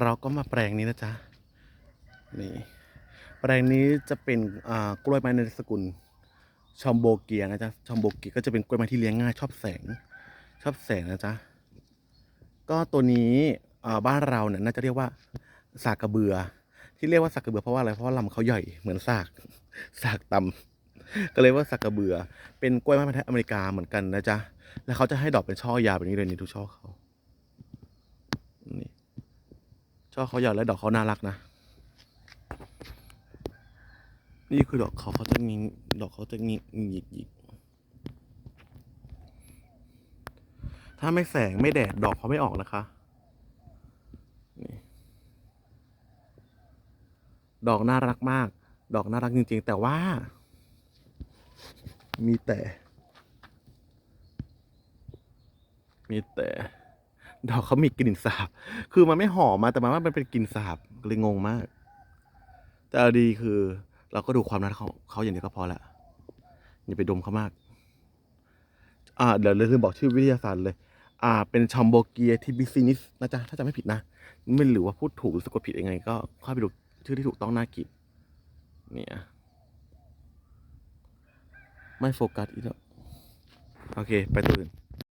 เราก็มาแปลงนี้นะจ๊ะนี่แปลงนี้จะเป็นอ่ากล้วยไม้ในสกุลชอมโบเกียนะจ๊ะชอมโบเกียก็จะเป็นกล้วยไม้ที่เลี้ยงง่ายชอบแสง ชอบแสงนะจ๊ะก็ตัวนี้อ่าบ้านเราเนี่ยน่าจะเรียกว่าสากกระเบือ ที่เรียกว่าสากกระเบือเพราะว่าอะไรเพราะว่าลำเขาใหญ่เหมือนสากสากตำก็เลยว่าสากกระเบือ เป็นกล้วยไม้พันธุ์อเมริกาเหมือนกันนะจ๊ะแล้วเขาจะให้ดอกเป็นช่อยาวแบบนี้เลยนี่ทุกช่อเขา นี่ ช่อเขายาวและดอกเขาน่ารักนะ นี่คือดอกเขาเขาจะงิงดอกเขาจะงิงหยิกหยิกถ้าไม่แสงไม่แดดดอกเขาไม่ออกนะคะ ดอกน่ารักมาก ดอกน่ารักจริง ๆ แต่ว่า มีแต่ มีแต่ ดอกเขามีกลิ่นสาบ คือมันไม่หอมมาแต่มันว่ามันเป็นกลิ่นสาบเลยงงมาก แต่เอาดีคือ เราก็ดูความรักเขาเขาอย่างเดียวก็พอละอย่าไปดมเขามาก อ่าเดี๋ยวลืมบอกชื่อวิทยาศาสตร์เลย อ่า เป็นชอมโบเกียทิบิซินิสนะจ๊ะถ้าจำไม่ผิดนะไม่รู้ว่าพูดถูกหรือสะกดผิดยังไง ก็ค่อยไปดูชื่อที่ถูกต้องหน่ากินเนี่ยไม่โฟกัสอีกแล้ว โอเค ไปตัวอื่น